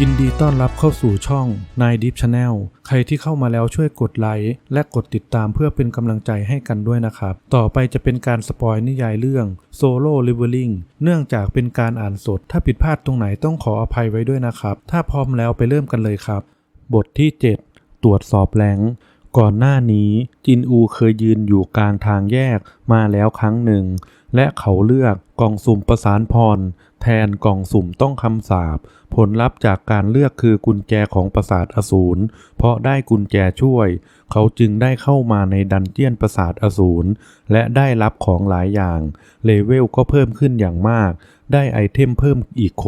ยินดีต้อนรับเข้าสู่ช่องนายดิฟชาแนลใครที่เข้ามาแล้วช่วยกดไลค์และกดติดตามเพื่อเป็นกำลังใจให้กันด้วยนะครับ ต่อไปจะเป็นการสปอยนิยายเรื่องโซโล่ลิเวอริงเนื่องจากเป็นการอ่านสด ถ้าผิดพลาดตรงไหนต้องขออภัยไว้ด้วยนะครับ ถ้าพร้อมแล้วไปเริ่มกันเลยครับ บทที่ 7 ตรวจสอบแรงก่อนหน้านี้จินอูเคยยืนอยู่กลางทางแยกมาแล้วครั้งหนึ่ง และเขาเลือกกล่องสุ่มประสานพร แทนกล่องสุ่มต้องคำสาปผลลัพธ์จากการเลือกคือกุญแจของปราสาทอสูร เพราะได้กุญแจช่วย เขาจึงได้เข้ามาในดันเจียนปราสาทอสูร และได้รับของหลายอย่าง เลเวลก็เพิ่มขึ้นอย่างมาก ได้ไอเทมเพิ่มอีกโข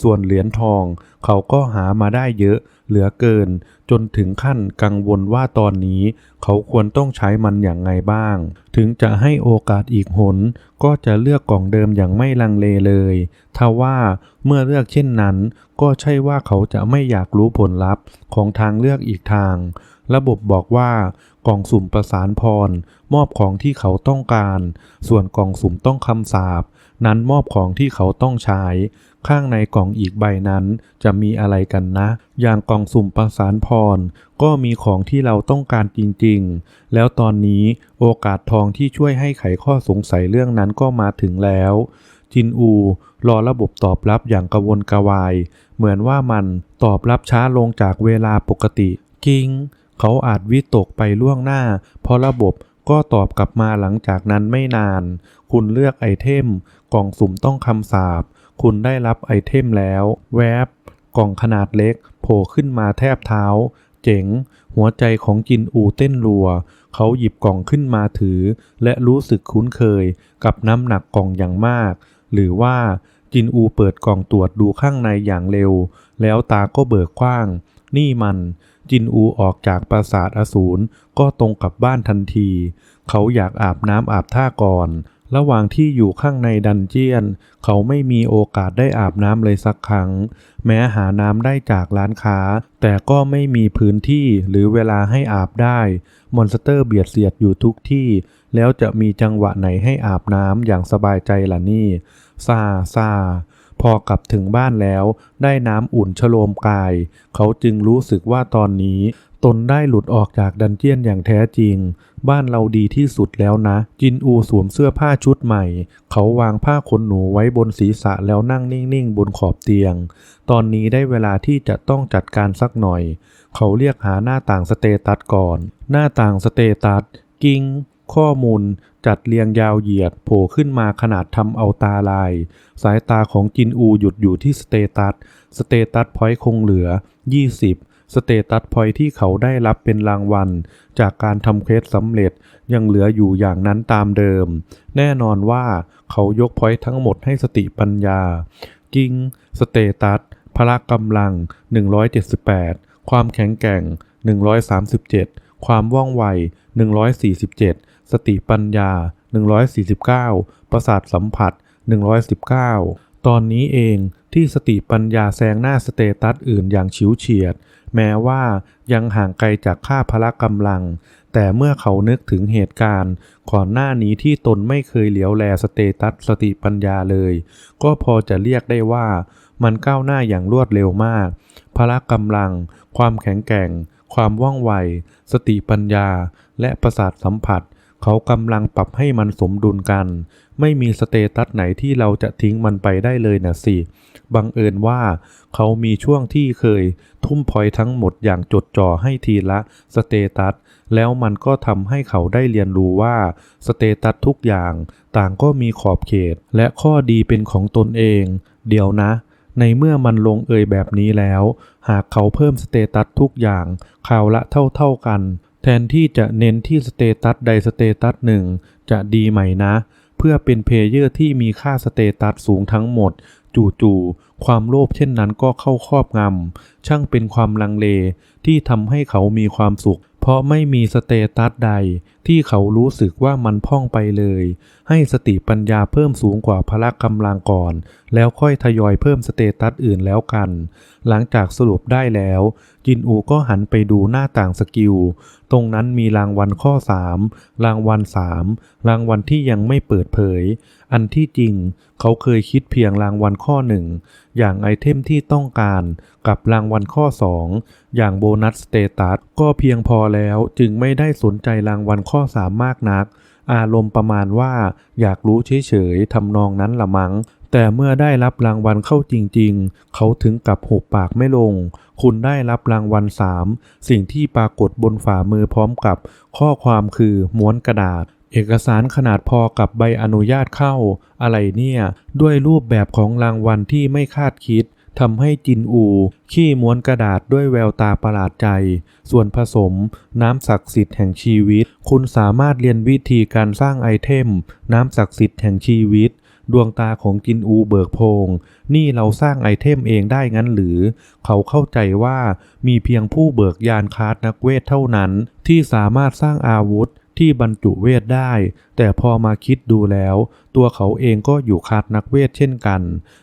ส่วนเหรียญทอง เขาก็หามาได้เยอะเหลือเกิน จนถึงขั้นกังวลว่าตอนนี้ เขาควรต้องใช้มันอย่างไงบ้าง ถึงจะให้โอกาสอีกหน ก็จะเลือกกล่องเดิมอย่างไม่ลังเลเลยทว่าเมื่อเลือกเช่นนั้น ก็ใช่ว่าเขาจะไม่อยากรู้ผลลัพธ์ของทางเลือกอีกทาง ระบบบอกว่ากล่องสุ่มประสานพร มอบของที่เขาต้องการ ส่วนกล่องสุ่มต้องคำสาปนั้นมอบของที่เขาต้องใช้ ข้างในกล่องอีกใบนั้น จะมีอะไรกันนะ อย่างกล่องสุ่มประสานพร ก็มีของที่เราต้องการจริงๆ แล้วตอนนี้โอกาสทองที่ช่วยให้ไขข้อสงสัยเรื่องนั้นก็มาถึงแล้ว จินอู รอระบบตอบรับอย่างกระวนกระวาย เหมือนว่ามันตอบรับช้าลงจากเวลาปกติกิง เขาอาจวิตกไปล่วงหน้า เพราะระบบก็ตอบกลับมาหลังจากนั้นไม่นาน คุณเลือกไอเทม กล่องสุ่มต้องคำสาปคุณได้รับไอเทมแล้ว แวบ กล่องขนาดเล็ก โผล่ขึ้นมาแทบเท้า เจ๋ง หัวใจของจินอูเต้นรัว เขาหยิบกล่องขึ้นมาถือ และรู้สึกคุ้นเคย กับน้ำหนักกล่องอย่างมาก หรือว่าจินอูเปิดกล่องตรวจดูข้างในอย่างเร็ว แล้วตาก็เบิกกว้าง นี่มันจินอูออกจากปราสาทอสูรก็ตรงกลับบ้านทันที เขาอยากอาบน้ำอาบท่าก่อน ระหว่างที่อยู่ข้างในดันเจียน เขาไม่มีโอกาสได้อาบน้ำเลยสักครั้ง แม้หาน้ำได้จากร้านค้า แต่ก็ไม่มีพื้นที่หรือเวลาให้อาบได้ มอนสเตอร์เบียดเสียดอยู่ทุกที่ แล้วจะมีจังหวะไหนให้อาบน้ำอย่างสบายใจล่ะนี่ซาซาพอกลับถึงบ้านแล้วได้น้ำอุ่นชโลมกาย เขาจึงรู้สึกว่าตอนนี้ ตนได้หลุดออกจากดันเจียนอย่างแท้จริง บ้านเราดีที่สุดแล้วนะ จินอูสวมเสื้อผ้าชุดใหม่ เขาวางผ้าขนหนูไว้บนศีรษะแล้วนั่งนิ่งๆ บนขอบเตียง ตอนนี้ได้เวลาที่จะต้องจัดการสักหน่อย เขาเรียกหาหน้าต่างสเตตัสก่อน หน้าต่างสเตตัส กิ้งข้อมูลจัดเรียงยาวเหยียดโผล่ขึ้นมาขนาดทำเอาตาลาย สายตาของจินอูหยุดอยู่ที่สเตตัส สเตตัสพอยต์คงเหลือ 20 สเตตัสพอยที่เขาได้รับเป็นรางวัล จากการทำเควสสำเร็จยังเหลืออยู่อย่างนั้นตามเดิม แน่นอนว่าเขายกพอยทั้งหมดให้สติปัญญา กิ้ง สเตตัส พละกำลัง 178 ความแข็งแกร่ง 137 ความว่องไว 147 สติปัญญา 149 ประสาทสัมผัส 119 ตอนนี้เองที่สติปัญญาแซงหน้าสเตตัสอื่นอย่างฉิวเฉียด แม้ว่ายังห่างไกลจากค่าพละกำลัง แต่เมื่อเขานึกถึงเหตุการณ์ ก่อนหน้านี้ที่ตนไม่เคยเหลียวแลสเตตัสสติปัญญาเลย ก็พอจะเรียกได้ว่ามันก้าวหน้าอย่างรวดเร็วมาก พละกำลัง ความแข็งแกร่ง ความว่องไว สติปัญญา และประสาทสัมผัส เขากำลังปรับให้มันสมดุลกัน ไม่มีสเตตัสไหนที่เราจะทิ้งมันไปได้เลยนะสิ บังเอิญว่าเขามีช่วงที่เคย ทุ่มพอยทั้งหมดอย่างจดจ่อให้ทีละสเตตัส แล้วมันก็ทำให้เขาได้เรียนรู้ว่าสเตตัสทุกอย่างต่างก็มีขอบเขต และข้อดีเป็นของตนเอง เดี๋ยวนะในเมื่อมันลงเอยแบบนี้แล้ว หากเขาเพิ่มสเตตัสทุกอย่างข่าวละเท่าๆกัน แทนที่จะเน้นที่สเตตัสใดสเตตัสหนึ่งจะดีไหมนะ เพื่อเป็นเพลเยอร์ที่มีค่าสเตตัสสูงทั้งหมด จู่ๆความโลภเช่นนั้นก็เข้าครอบงำช่างเป็นความลังเลที่ทำให้เขามีความสุข เพราะไม่มีสเตตัสใดที่เขารู้สึกว่ามันพ่องไปเลย ให้สติปัญญาเพิ่มสูงกว่าพละกำลังก่อน แล้วค่อยทยอยเพิ่มสเตตัสอื่นแล้วกัน หลังจากสรุปได้แล้ว จินอูก็หันไปดูหน้าต่างสกิล ตรงนั้นมีรางวัลข้อ 3 รางวัล 3 รางวัลที่ยังไม่เปิดเผย อันที่จริง เขาเคยคิดเพียงรางวัลข้อหนึ่งอย่างไอเทมที่ต้องการ กับรางวัลข้อ 2 อย่างโบนัสสเตตัสก็เพียงพอแล้วจึงไม่ได้สนใจรางวัลข้อ 3 มากนัก อารมณ์ประมาณว่าอยากรู้เฉยๆทำนองนั้นละมัง้งแต่เมื่อได้รับรางวัลเข้าจริงๆ เขาถึงกับหุบปากไม่ลง คุณได้รับรางวัล 3 สิ่งที่ปรากฏบนฝ่ามือพร้อมกับ ข้อความคือม้วนกระดาษ เอกสารขนาดพอกับใบอนุญาตเข้า อะไรเนี่ย ด้วยรูปแบบของรางวัลที่ไม่คาดคิด ทำให้จินอู ขี้ม้วนกระดาษด้วยแววตาประหลาดใจ ส่วนผสม น้ำศักดิ์สิทธิ์แห่งชีวิต คุณสามารถเรียนวิธีการสร้างไอเทม น้ำศักดิ์สิทธิ์แห่งชีวิต ดวงตาของจินอูเบิกโพง นี่เราสร้างไอเทมเองได้งั้นหรือ เขาเข้าใจว่ามีเพียงผู้เบิกยานคาร์ดนักเวทเท่านั้น ที่สามารถสร้างอาวุธ ที่บรรจุเวทได้ แต่พอมาคิดดูแล้ว ตัวเขาเองก็อยู่คาดนักเวทเช่นกัน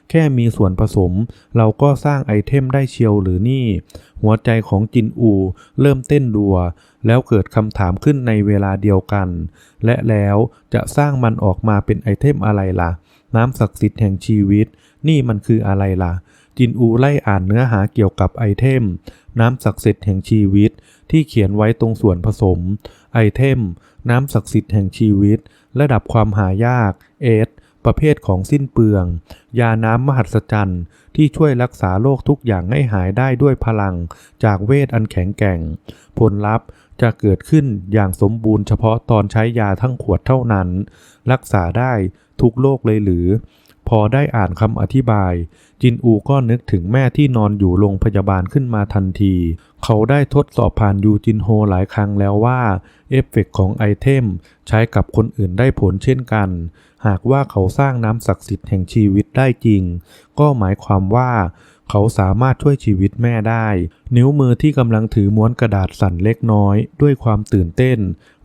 แค่มีส่วนผสม เราก็สร้างไอเทมได้เชียวหรือนี่ หัวใจของจินอู เริ่มเต้นดัว แล้วเกิดคำถามขึ้นในเวลาเดียวกัน และแล้วจะสร้างมันออกมาเป็นไอเทมอะไรล่ะ น้ำศักดิ์สิทธิ์แห่งชีวิต นี่มันคืออะไรล่ะ จินอูไล่อ่านเนื้อหาเกี่ยวกับไอเทม น้ำศักดิ์สิทธิ์แห่งชีวิต ที่เขียนไว้ตรงส่วนผสม ไอเทม น้ำศักดิ์สิทธิ์แห่งชีวิต ระดับความหายากเอสประเภทของสิ้นเปลือง ยาน้ำมหัศจรรย์ที่ช่วยรักษาโรคทุกอย่างให้หายได้ด้วยพลัง จากเวทอันแข็งแกร่ง ผลลัพธ์จะเกิดขึ้นอย่างสมบูรณ์เฉพาะตอนใช้ยาทั้งขวดเท่านั้น รักษาได้ทุกโรคเลยหรือ พอได้อ่านคำอธิบาย จินอูก็นึกถึงแม่ที่นอนอยู่โรงพยาบาลขึ้นมาทันที เขาได้ทดสอบผ่านยูจินโฮหลายครั้งแล้วว่า เอฟเฟกต์ของไอเทมใช้กับคนอื่นได้ผลเช่นกัน หากว่าเขาสร้างน้ำศักดิ์สิทธิ์แห่งชีวิตได้จริง ก็หมายความว่า เขาสามารถช่วยชีวิตแม่ได้ นิ้วมือที่กำลังถือม้วนกระดาษสั่นเล็กน้อย ด้วยความตื่นเต้น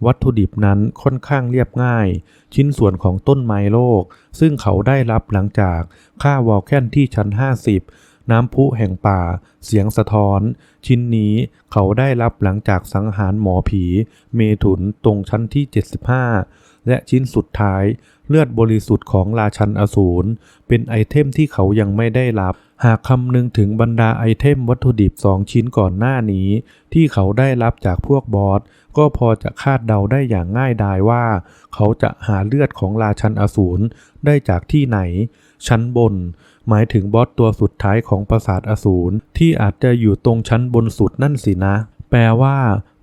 วัตถุดิบนั้นค่อนข้างเรียบง่าย ชิ้นส่วนของต้นไม้โลก ซึ่งเขาได้รับหลังจากค่าวอลแคนที่ชั้น 50 น้ำพุแห่งป่า เสียงสะท้อน ชิ้นนี้เขาได้รับหลังจากสังหารหมอผี เมถุนตรงชั้นที่ 75 และชิ้นสุดท้าย เลือดบริสุทธิ์ของราชันอสูรเป็นไอเทมที่เขายังไม่ได้รับ หากคำนึงถึงบรรดาไอเทมวัตถุดิบสองชิ้นก่อนหน้านี้ ที่เขาได้รับจากพวกบอส ก็พอจะคาดเดาได้อย่างง่ายดายว่า เขาจะหาเลือดของราชันอสูรได้จากที่ไหน ชั้นบน หมายถึงบอสตัวสุดท้ายของปราสาทอสูรที่อาจจะอยู่ตรงชั้นบนสุดนั่นสินะ แปลว่า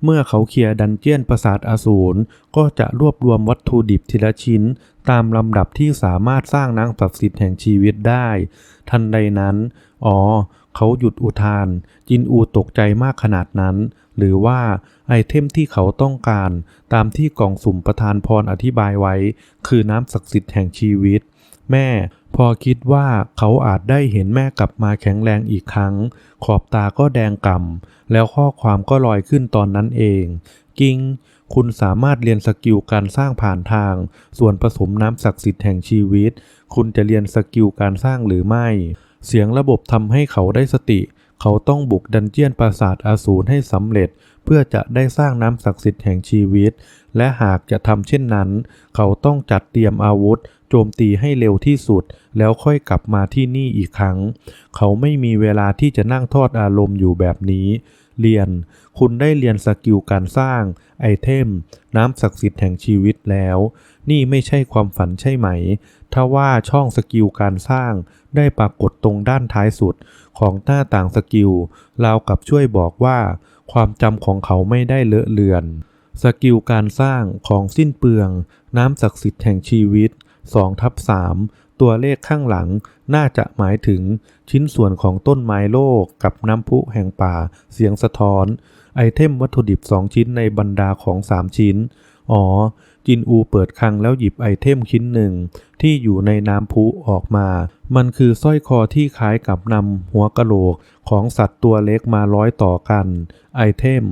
เมื่อเขาเคลียร์ดันเจียนปราสาทอสูรก็จะรวบรวมวัตถุดิบทีละชิ้น ตามลำดับที่สามารถสร้างนางศักดิ์สิทธิ์แห่งชีวิตได้ ทันใดนั้น อ๋อ เขาหยุดอุทาน จินอูตกใจมากขนาดนั้น หรือว่าไอเทมที่เขาต้องการ ตามที่กล่องสุ่มประธานพรอธิบายไว้ คือน้ำศักดิ์สิทธิ์แห่งชีวิต แม่พอคิดว่าเขาอาจได้เห็นแม่กลับมาแข็งแรงอีกครั้ง ขอบตาก็แดงก่ำ แล้วข้อความก็ลอยขึ้นตอนนั้นเอง กิ้งคุณสามารถเรียนสกิลการสร้างผ่านทาง ส่วนผสมน้ำศักดิ์สิทธิ์แห่งชีวิต คุณจะเรียนสกิลการสร้างหรือไม่ เสียงระบบทำให้เขาได้สติ เขาต้องบุกดันเจียนปราสาทอาสูรให้สำเร็จ เพื่อจะได้สร้างน้ำศักดิ์สิทธิ์แห่งชีวิต และหากจะทำเช่นนั้น เขาต้องจัดเตรียมอาวุธ โจมตีให้เร็วที่สุด แล้วค่อยกลับมาที่นี่อีกครั้ง เขาไม่มีเวลาที่จะนั่งทอดอารมณ์อยู่แบบนี้ เรียน คุณได้เรียนสกิลการสร้างไอเทม น้ำศักดิ์สิทธิ์แห่งชีวิตแล้ว นี่ไม่ใช่ความฝันใช่ไหม ถ้าว่าช่องสกิลการสร้างได้ปรากฏตรงด้านท้ายสุดของหน้าต่างสกิลราวกับช่วยบอกว่า ความจำของเขาไม่ได้เลอะเลือน สกิลการสร้างของสิ้นเปลือง น้ำศักดิ์สิทธิ์แห่งชีวิต2ทับ3 ตัวเลขข้างหลังน่าจะหมายถึงชิ้นส่วนของต้นไม้โลกกับน้ำพุแห่งป่า เสียงสะท้อน ไอเทมวัตถุดิบ 2 ชิ้นในบรรดาของ 3 ชิ้น อ๋อ จินอูเปิดคลังแล้วหยิบไอเทมชิ้นหนึ่ง ที่อยู่ในน้ำพุออกมา มันคือสร้อยคอที่คล้ายกับนำหัวกะโหลกของสัตว์ตัวเล็กมาร้อยต่อกัน ไอเทม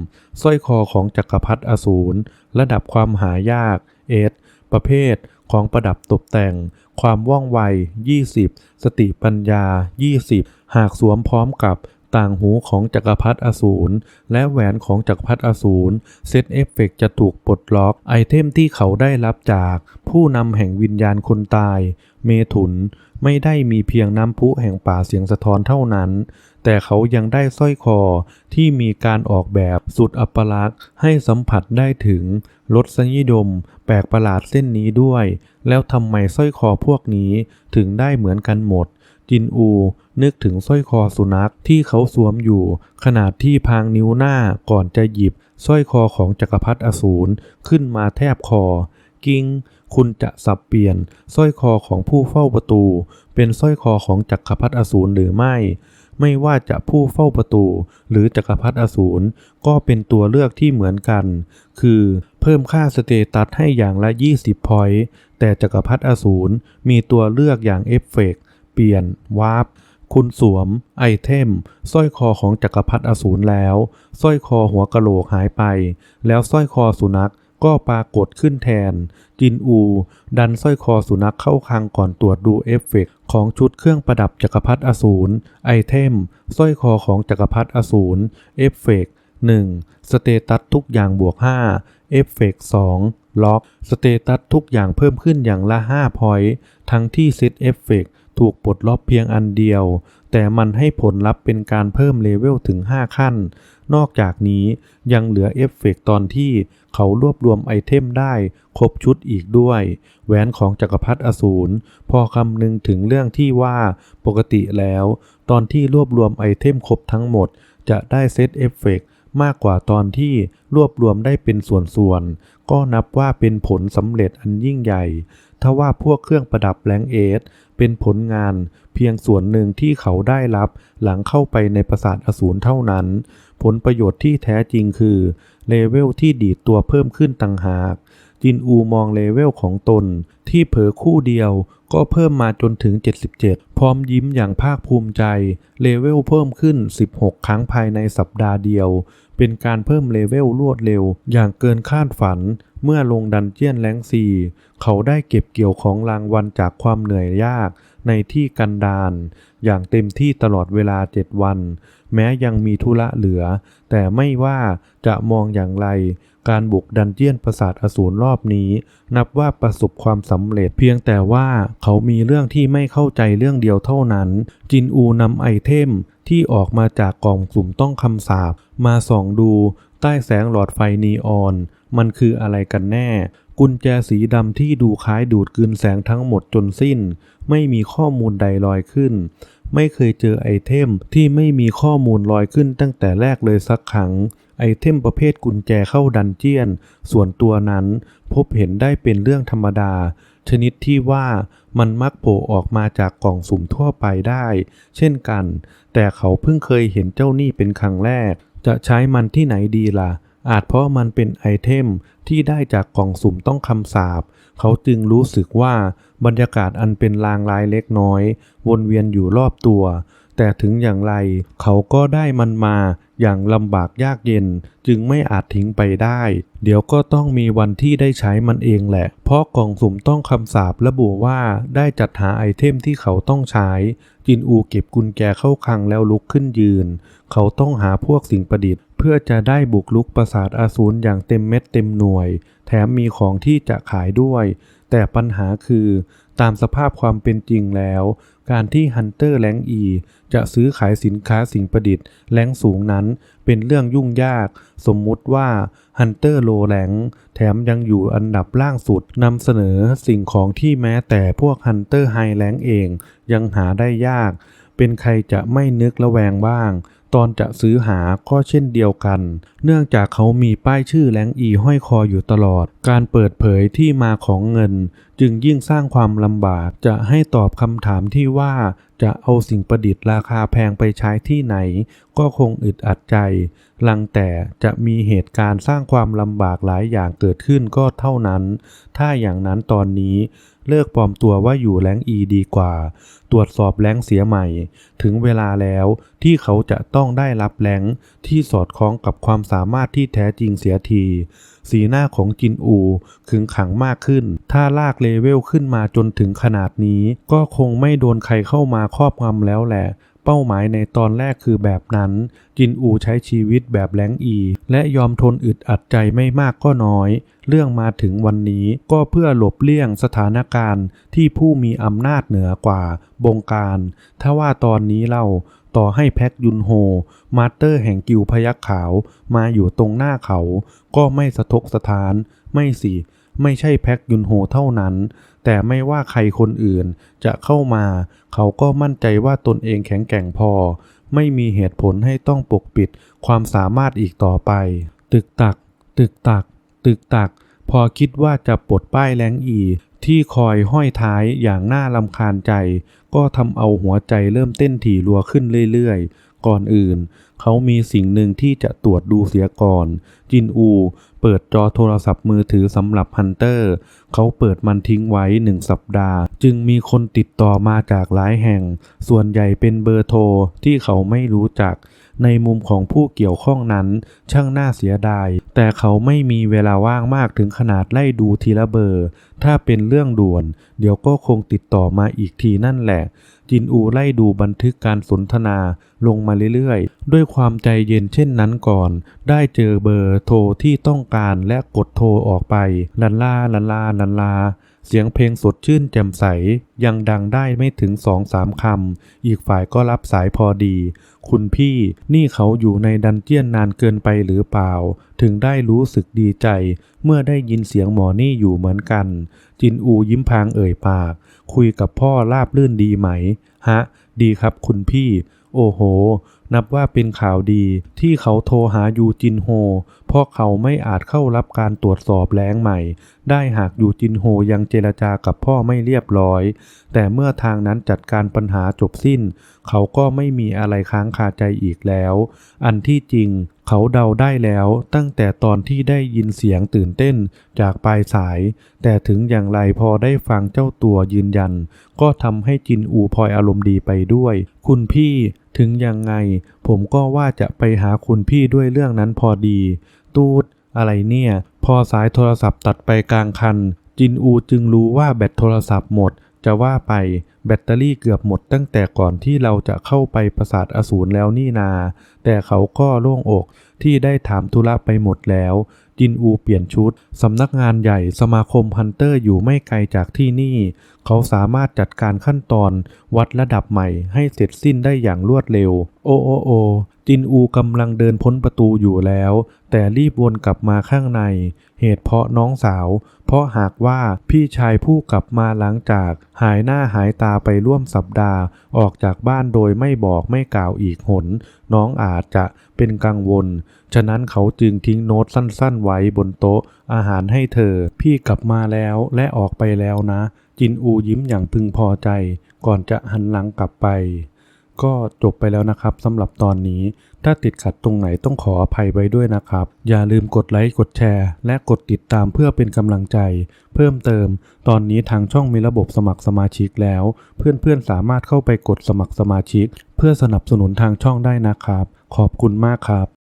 สร้อยคอของจักรพรรดิอสูรระดับความหายากเอสประเภท ของประดับตกแต่ง ความว่องไว 20 สติปัญญา 20 หากสวมพร้อมกับต่างหูของจักรพรรดิอสูร และแหวนของจักรพรรดิอสูร เซตเอฟเฟกต์จะถูกปลดล็อกไอเทมที่เขาได้รับจาก ผู้นำแห่งวิญญาณคนตาย เมถุน ไม่ได้มีเพียงน้ำพุแห่งป่าเสียงสะท้อนเท่านั้น แต่เขายังได้สร้อยคอที่มีการออกแบบสุดอัปลักษณ์ให้สัมผัสได้ถึงรสนิยม แปลกประหลาดเส้นนี้ด้วย แล้วทำไมสร้อยคอพวกนี้ถึงได้เหมือนกันหมด จินอูนึกถึงสร้อยคอสุนัขที่เขาสวมอยู่ ขนาดที่พางนิ้วหน้าก่อนจะหยิบสร้อยคอของจักรพรรดิอสูรขึ้นมาแทบคอ กิ้ง คุณจะสับเปลี่ยนสร้อยคอของผู้เฝ้าประตู เป็นสร้อยคอของจักรพรรดิอสูรหรือไม่ ไม่ว่าจะผู้เฝ้าประตู หรือจักรพรรดิอสูรก็เป็นตัวเลือกที่เหมือนกัน คือเพิ่มค่าสเตตัสให้อย่างละ 20 พอยต์ แต่จักรพรรดิอสูรมีตัวเลือกอย่างเอฟเฟกต์เปลี่ยน วาร์ปคุณสวม ไอเทมสร้อยคอของจักรพรรดิอสูรแล้วสร้อยคอหัวกะโหลกหายไป แล้วสร้อยคอสุนัข ก็ปรากฏขึ้นแทน จินอู ดันสร้อยคอสุนัขเข้าคลังก่อนตรวจดูเอฟเฟกต์ของชุดเครื่องประดับจักรพรรดิอสูร ไอเทมสร้อยคอของจักรพรรดิอสูร เอฟเฟกต์ 1. สเตตัสทุกอย่างบวก5เอฟเฟกต์ 2. ล็อกสเตตัสทุกอย่างเพิ่มขึ้นอย่างละ5พอยต์ทั้งที่เซตเอฟเฟกต์ถูกปลดล็อกเพียงอันเดียว แต่มันให้ผลลัพธ์เป็นการเพิ่มเลเวลถึง 5 ขั้น นอกจากนี้ยังเหลือเอฟเฟกต์ตอนที่เขารวบรวมไอเทมได้ครบชุดอีกด้วย แหวนของจักรพรรดิอสูร พอคำนึงถึงเรื่องที่ว่าปกติแล้ว ตอนที่รวบรวมไอเทมครบทั้งหมด จะได้เซตเอฟเฟกต์มากกว่าตอนที่รวบรวมได้เป็นส่วนๆ ก็นับว่าเป็นผลสำเร็จอันยิ่งใหญ่ทว่าพวกเครื่องประดับแรงเอส เป็นผลงานเพียงส่วนหนึ่งที่เขาได้รับหลังเข้าไปในปราสาทอสูรเท่านั้น ผลประโยชน์ที่แท้จริงคือเลเวลที่ดีดตัวเพิ่มขึ้นต่างหาก จินอูมองเลเวลของตน ที่เผลอคู่เดียวก็เพิ่มมาจนถึง 77 พร้อมยิ้มอย่างภาคภูมิใจ เลเวลเพิ่มขึ้น 16 ครั้งภายในสัปดาห์เดียว เป็นการเพิ่มเลเวลรวดเร็ว อย่างเกินคาดฝัน เมื่อลงดันเจียนแรงซีเขาได้เก็บเกี่ยวของรางวัลจากความเหนื่อยยากในที่กันดารอย่างเต็มที่ตลอดเวลา 7 วัน แม้ยังมีธุระเหลือ แต่ไม่ว่าจะมองอย่างไร การบุกดันเจียนปราสาทอสูรรอบนี้ นับว่าประสบความสำเร็จเพียงแต่ว่าเขามีเรื่องที่ไม่เข้าใจเรื่องเดียวเท่านั้น จินอูนำไอเทมที่ออกมาจากกล่องสุ่มต้องคำสาปมาส่องดู ใต้แสงหลอดไฟนีออน มันคืออะไรกันแน่ กุญแจสีดำที่ดูคล้ายดูดกลืนแสงทั้งหมดจนสิ้น ไม่มีข้อมูลใดลอยขึ้น ไม่เคยเจอไอเทมที่ไม่มีข้อมูลลอยขึ้นตั้งแต่แรกเลยสักครั้งไอเทมประเภทกุญแจเข้าดันเจียน ส่วนตัวนั้นพบเห็นได้เป็นเรื่องธรรมดา ชนิดที่ว่ามันมักโผล่ออกมาจากกล่องสุ่มทั่วไปได้ เช่นกัน แต่เขาเพิ่งเคยเห็นเจ้านี่เป็นครั้งแรก จะใช้มันที่ไหนดีล่ะ อาจเพราะมันเป็นไอเทมที่ได้จากกล่องสุ่มต้องคำสาปเขาจึงรู้สึกว่าบรรยากาศอันเป็นลางลายเล็กน้อย วนเวียนอยู่รอบตัว แต่ถึงอย่างไรเขาก็ได้มันมาอย่างลำบากยากเย็น จึงไม่อาจทิ้งไปได้ เดี๋ยวก็ต้องมีวันที่ได้ใช้มันเองแหละ เพราะกล่องสุ่มต้องคำสาประบุว่าได้จัดหาไอเทมที่เขาต้องใช้ จินอูเก็บกุญแจเข้าคลังแล้วลุกขึ้นยืน เขาต้องหาพวกสิ่งประดิษฐ์ เพื่อจะได้บุกลุกปราสาทอาสูรอย่างเต็มเม็ดเต็มหน่วย แถมมีของที่จะขายด้วย แต่ปัญหาคือตามสภาพความเป็นจริงแล้ว การที่ฮันเตอร์แรงอีจะซื้อขายสินค้าสิ่งประดิษฐ์แรงสูงนั้นเป็นเรื่องยุ่งยาก สมมุติว่าฮันเตอร์โลแรงแถมยังอยู่อันดับล่างสุดนำเสนอสิ่งของที่แม้แต่พวกฮันเตอร์ไฮแรงเองยังหาได้ยาก เป็นใครจะไม่นึกระแวงบ้าง ตอนจะซื้อหาก็เช่นเดียวกัน เนื่องจากเขามีป้ายชื่อแรงอีห้อยคออยู่ตลอด การเปิดเผยที่มาของเงิน จึงยิ่งสร้างความลำบากจะให้ตอบคำถามที่ว่าจะเอาสิ่งประดิษฐ์ราคาแพงไปใช้ที่ไหน ก็คงอึดอัดใจ ลังแต่จะมีเหตุการณ์สร้างความลำบากหลายอย่างเกิดขึ้นก็เท่านั้น ถ้าอย่างนั้นตอนนี้ เลิกปลอมตัวว่าอยู่แรงอีดีกว่า ตรวจสอบแรงเสียใหม่ ถึงเวลาแล้วที่เขาจะต้องได้รับแรงที่สอดคล้องกับความสามารถที่แท้จริงเสียที สีหน้าของจินอูขึงขังมากขึ้น ถ้าลากเลเวลขึ้นมาจนถึงขนาดนี้ ก็คงไม่โดนใครเข้ามาครอบงำแล้วแหละ เป้าหมายในตอนแรกคือแบบนั้น จินอูใช้ชีวิตแบบแรงอี และยอมทนอึดอัดใจไม่มากก็น้อย เรื่องมาถึงวันนี้ก็เพื่อหลบเลี่ยงสถานการณ์ที่ผู้มีอำนาจเหนือกว่า บงการ ถ้าว่าตอนนี้เล่าต่อให้แพ็กยุนโฮ มาสเตอร์แห่งกิวพยักขาวมาอยู่ตรงหน้าเขา ก็ไม่สะทกสถาน ไม่สิ ไม่ใช่แพ็กยุนโฮเท่านั้น แต่ไม่ว่าใครคนอื่นจะเข้ามา เขาก็มั่นใจว่าตนเองแข็งแกร่งพอ ไม่มีเหตุผลให้ต้องปกปิดความสามารถอีกต่อไป ตึกตัก ตึกตัก ตึกตัก พอคิดว่าจะปลดป้ายแรงอี ที่คอยห้อยท้ายอย่างน่าลำคาญใจ ก็ทำเอาหัวใจเริ่มเต้นถี่รัวขึ้นเรื่อยๆ ก่อนอื่น เขามีสิ่งหนึ่งที่จะตรวจดูเสียก่อน จินอูเปิดจอโทรศัพท์มือถือสำหรับฮันเตอร์ เขาเปิดมันทิ้งไว้หนึ่งสัปดาห์ จึงมีคนติดต่อมาจากหลายแห่ง ส่วนใหญ่เป็นเบอร์โทรที่เขาไม่รู้จัก ในมุมของผู้เกี่ยวข้องนั้น ช่างน่าเสียดาย แต่เขาไม่มีเวลาว่างมากถึงขนาดไล่ดูทีละเบอร์ ถ้าเป็นเรื่องด่วน เดี๋ยวก็คงติดต่อมาอีกทีนั่นแหละ จินอูไล่ดูบันทึกการสนทนาลงมาเรื่อยๆ ด้วยความใจเย็นเช่นนั้นก่อน ได้เจอเบอร์โทรที่ต้องการและกดโทรออกไป ลันลาลันลาลันลา เสียงเพลงสดชื่นแจ่มใส ยังดังได้ไม่ถึงสองสามคำ อีกฝ่ายก็รับสายพอดี คุณพี่นี่เขาอยู่ในดันเจียนนานเกินไปหรือเปล่า ถึงได้รู้สึกดีใจ เมื่อได้ยินเสียงหมอนี่อยู่เหมือนกัน จินอูยิ้มพางเอ่ยปาก คุยกับพ่อราบลื่นดีไหม ฮะ ดีครับคุณพี่ โอ้โห นับว่าเป็นข่าวดีที่เขาโทรหายูจินโฮ เพราะเขาไม่อาจเข้ารับการตรวจสอบแรงใหม่ได้หากอยู่จินโฮยังเจรจากับพ่อไม่เรียบร้อย แต่เมื่อทางนั้นจัดการปัญหาจบสิ้น เขาก็ไม่มีอะไรค้างคาใจอีกแล้ว อันที่จริงเขาเดาได้แล้วตั้งแต่ตอนที่ได้ยินเสียงตื่นเต้นจากปลายสาย แต่ถึงอย่างไรพอได้ฟังเจ้าตัวยืนยัน ก็ทำให้จินอูพลอยอารมณ์ดีไปด้วย คุณพี่ถึงยังไง ผมก็ว่าจะไปหาคุณพี่ด้วยเรื่องนั้นพอดี ตูดอะไรเนี่ย พอสายโทรศัพท์ตัดไปกลางคัน จินอูจึงรู้ว่าแบตโทรศัพท์หมด จะว่าไปแบตเตอรี่เกือบหมดตั้งแต่ก่อนที่เราจะเข้าไปปราสาทอสูรแล้วนี่นา แต่เขาก็โล่งอกที่ได้ถามธุระไปหมดแล้ว จินอูเปลี่ยนชุด สำนักงานใหญ่สมาคมฮันเตอร์อยู่ไม่ไกลจากที่นี่ เขาสามารถจัดการขั้นตอน วัดระดับใหม่ให้เสร็จสิ้นได้อย่างรวดเร็ว โอโอโอ จินอูกำลังเดินพ้นประตูอยู่แล้ว แต่รีบวนกลับมาข้างใน เหตุเพราะน้องสาว เพราะหากว่าพี่ชายผู้กลับมาหลังจากหายหน้าหายตาไปร่วมสัปดาห์ ออกจากบ้านโดยไม่บอกไม่กล่าวอีกหน น้องอาจจะเป็นกังวล ฉะนั้นเขาจึงทิ้งโน้ตสั้นๆ ไว้บนโต๊ะ อาหารให้เธอ พี่กลับมาแล้วและออกไปแล้วนะ จินอูยิ้มอย่างพึงพอใจ ก่อนจะหันหลังกลับไป ก็จบไปแล้วนะครับสำหรับตอนนี้ ถ้าติดขัดตรงไหนต้องขออภัยไว้ด้วยนะครับ อย่าลืมกดไลค์กดแชร์ และกดติดตามเพื่อเป็นกำลังใจ เพิ่มเติม ตอนนี้ทางช่องมีระบบสมัครสมาชิกแล้ว เพื่อนๆสามารถเข้าไปกดสมัครสมาชิก เพื่อสนับสนุนทางช่องได้นะครับ ขอบคุณมากครับ